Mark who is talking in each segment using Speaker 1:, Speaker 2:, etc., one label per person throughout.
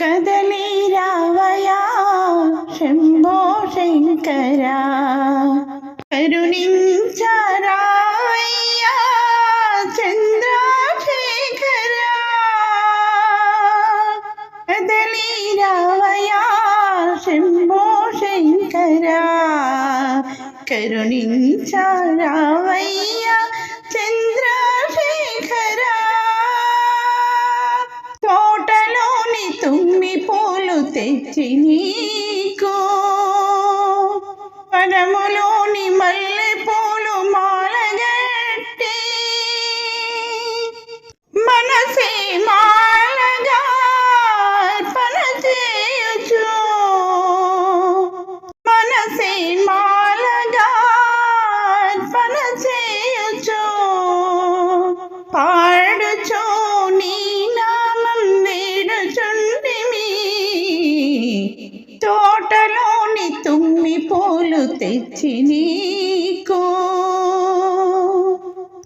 Speaker 1: കദലീരാവയാ ശംഭോ ശങ്കര കരുണിഞ്ചാരായ ചന്ദ്രശേഖര. കദലീരാവയാ ശംഭോ ശങ്കര കരുണിഞ്ചാരാവയ తెచ్చి నీకు మల్లె పూలు మాలగట్టి. మనసే మాలగా అర్పణ చేయుచు. మనసే మాలగా అర్పణ చేయుచు. నీ తోటలోని తుమ్మి పూలు తెచ్చి నీకు.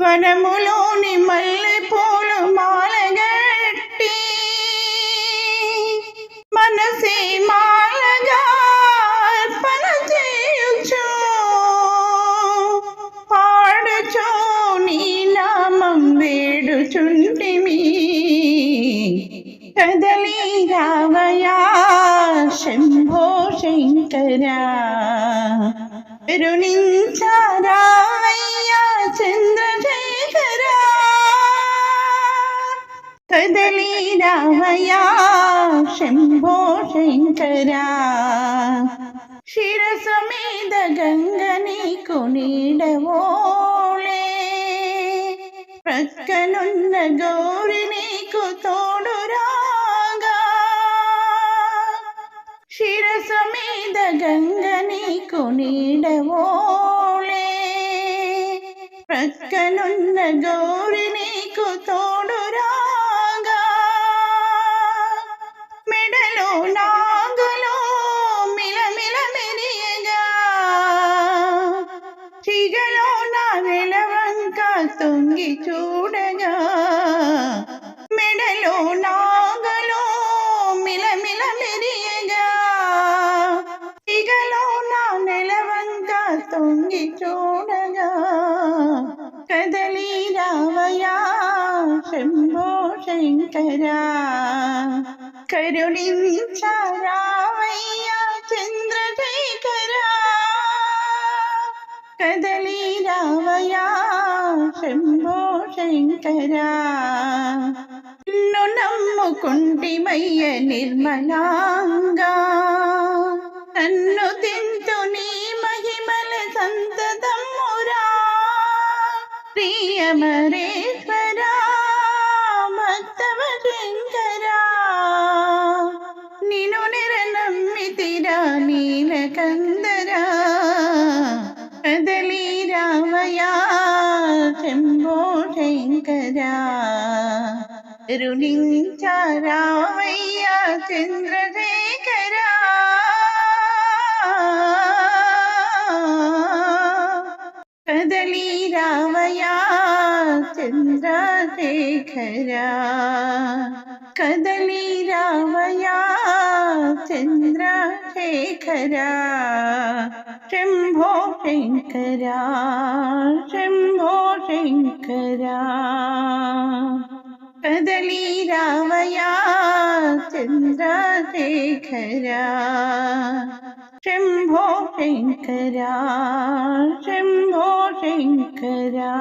Speaker 1: వనములోని మల్లె పూలు మాలగట్టి మనసే మాలగా అర్పణ చేయుచు. పాడుచు నీ నామం వేడుచుంటిమి കരുണിഞ്ചാരാവയ്യ ചന്ദ്രശേഖര. കദലീരാവയ്യ ശംഭോ ശങ്കര. ശിരസമേത ഗംഗനി കുണീടവോളെ പ്രക്കനുന്ന ഗൗരിനീ నీడవోలే ప్రక్కనున్న గౌరి నీకు తోడు రాగా మెడలో నాగులో మిలమిల మెరియగా చిగలో నా వెలవంక తొంగి చూడగా మెడలో నాగలో కదలి రావయా శంభో శంకర కరుణించారావయ్యా చంద్రశేఖర కదలి రావయా శంభో శంకర నిన్ను నమ్ముకుంటిమయ్య నిర్మలాంగా నన్ను తింటూ నీ మహిమల ప్రియమరేశ్వర భక్తవ శంకర నిను నిరనమ్మితిరా నీలకందర కదలి రామయా శంభో శంకర. రుణించారావయ్యా చంద్రశేఖర. ചന്ദ്രശേഖര കദളി രാമയ ചന്ദ്രശേഖര ശംഭോ ശങ്കര ശംഭോ Shankara. കദളി രാമയ Chandrasekhara Shimbo Shankara, Shimbo Shankara.